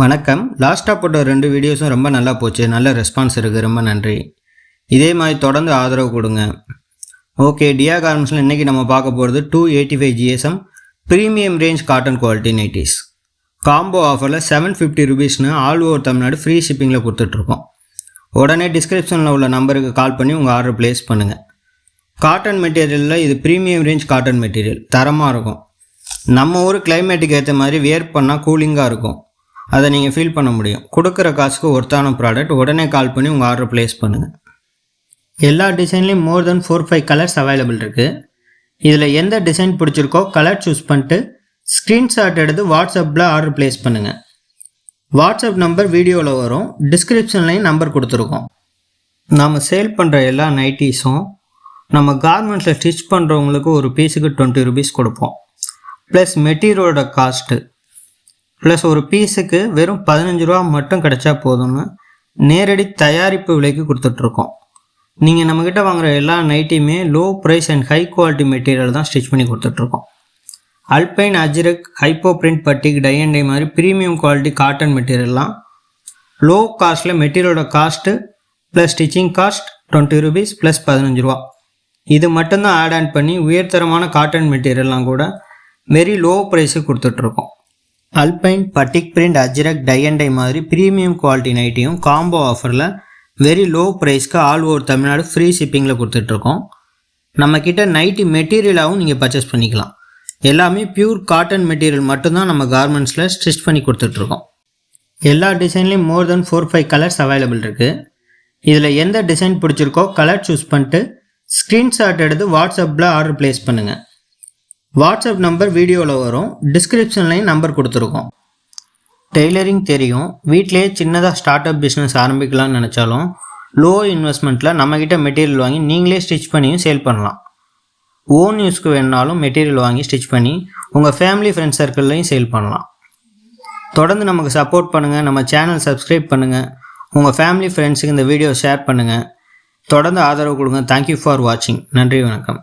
வணக்கம். லாஸ்ட்டாக போட்ட ரெண்டு வீடியோஸும் ரொம்ப நல்லா போச்சு. நல்ல ரெஸ்பான்ஸ் இருக்குது ரொம்ப நன்றி. இதே மாதிரி தொடர்ந்து ஆதரவு கொடுங்க. ஓகே டியா கார்மெண்ட்ஸில் இன்றைக்கி நம்ம பார்க்க போகிறது two eighty five GSM premium range cotton quality nighties combo ஆஃபரில் செவன் ஃபிஃப்டி ருபீஸ்னு ஆல் ஓவர் தமிழ்நாடு ஃப்ரீ ஷிப்பிங்கில் கொடுத்துட்ருக்கோம். உடனே டிஸ்கிரிப்ஷனில் உள்ள நம்பருக்கு கால் பண்ணி உங்கள் ஆர்டர் ப்ளேஸ் பண்ணுங்கள் காட்டன் மெட்டீரியலில் இது ப்ரீமியம் ரேஞ்ச் காட்டன் மெட்டீரியல் தரமாக இருக்கும். நம்ம ஊர் கிளைமேட்டுக்கு ஏற்ற மாதிரி வியர் பண்ணால் கூலிங்காக இருக்கும். அதை நீங்கள் ஃபீல் பண்ண முடியும். கொடுக்குற காசுக்கு ஒர்த்தான ப்ராடக்ட் உடனே கால் பண்ணி உங்கள் ஆர்டர் ப்ளேஸ் பண்ணுங்கள் எல்லா டிசைன்லேயும் more than four five colours available இருக்குது இதில் எந்த டிசைன் பிடிச்சிருக்கோ கலர் சூஸ் பண்ணிட்டு ஸ்க்ரீன்ஷாட் எடுத்து வாட்ஸ்அப்பில் ஆர்டர் ப்ளேஸ் பண்ணுங்கள் வாட்ஸ்அப் நம்பர் வீடியோவில் வரும். டிஸ்கிரிப்ஷன்லேயும் நம்பர் கொடுத்துருக்கோம். நாம் சேல் பண்ணுற எல்லா நைட்டிஸும் நம்ம கார்மெண்ட்ஸில் ஸ்டிச் பண்ணுறவங்களுக்கு ஒரு பீஸுக்கு டுவெண்ட்டி ருபீஸ் கொடுப்போம். ப்ளஸ் மெட்டீரியலோட காஸ்ட்டு ப்ளஸ் ஒரு பீஸுக்கு வெறும் பதினஞ்சு ரூபா மட்டும் கிடைச்சா போதும்னு நேரடி தயாரிப்பு விலைக்கு கொடுத்துட்ருக்கோம். நீங்கள் நம்மக்கிட்ட வாங்குகிற எல்லா நைட்டியுமே low price and high quality material தான் ஸ்டிச் பண்ணி கொடுத்துட்ருக்கோம். Alpine ajrak hypo print batik tie and dye மாதிரி ப்ரீமியம் குவாலிட்டி காட்டன் மெட்டீரியல்லாம் லோ காஸ்ட்டில் மெட்டீரியலோட cost plus stitching cost twenty rupees plus பதினஞ்சு ரூபா. இது மட்டும்தான் ஆட் ஆன் பண்ணி உயர்தரமான காட்டன் மெட்டீரியல்லாம் கூட வெரி லோ ப்ரைஸுக்கு கொடுத்துட்ருக்கோம். Alpine batik print ajrak tie and dye மாதிரி ப்ரீமியம் குவாலிட்டி நைட்டியும் காம்போ ஆஃபரில் வெரி லோ ப்ரைஸ்க்கு ஆல் ஓவர் தமிழ்நாடு ஃப்ரீ ஷிப்பிங்கில் கொடுத்துட்ருக்கோம். நம்மக்கிட்ட நைட்டி மெட்டீரியலாகவும் நீங்கள் பர்ச்சேஸ் பண்ணிக்கலாம். எல்லாமே பியூர் காட்டன் மெட்டீரியல் மட்டும்தான் நம்ம கார்மெண்ட்ஸில் ஸ்டிச் பண்ணி கொடுத்துட்ருக்கோம். எல்லா டிசைன்லேயும் more than four five colours available இருக்குது இதில் எந்த டிசைன் பிடிச்சிருக்கோ கலர் சூஸ் பண்ணிட்டு ஸ்க்ரீன்ஷாட் எடுத்து வாட்ஸ்அப்பில் ஆர்டர் ப்ளேஸ் பண்ணுங்கள் வாட்ஸ்அப் நம்பர் வீடியோவில் வரும். டிஸ்கிரிப்ஷன்லையும் நம்பர் கொடுத்துருக்கோம். டெய்லரிங் தெரியும். வீட்டிலேயே சின்னதாக ஸ்டார்ட் அப் பிஸ்னஸ் ஆரம்பிக்கலாம்னு நினச்சாலும் லோ இன்வெஸ்ட்மெண்ட்டில் நம்மக்கிட்ட மெட்டீரியல் வாங்கி நீங்களே ஸ்டிச் பண்ணியும் சேல் பண்ணலாம். ஓன் யூஸ்க்கு வேணுனாலும் மெட்டீரியல் வாங்கி ஸ்டிச் பண்ணி உங்கள் ஃபேமிலி ஃப்ரெண்ட்ஸ் சர்க்கிள்லையும் சேல் பண்ணலாம். தொடர்ந்து நமக்கு சப்போர்ட் பண்ணுங்கள் நம்ம சேனல் சப்ஸ்கிரைப் பண்ணுங்கள் உங்கள் ஃபேமிலி ஃப்ரெண்ட்ஸுக்கு இந்த வீடியோ ஷேர் பண்ணுங்கள் தொடர்ந்து ஆதரவு கொடுங்க. தேங்க்யூ ஃபார் வாட்சிங் நன்றி வணக்கம்.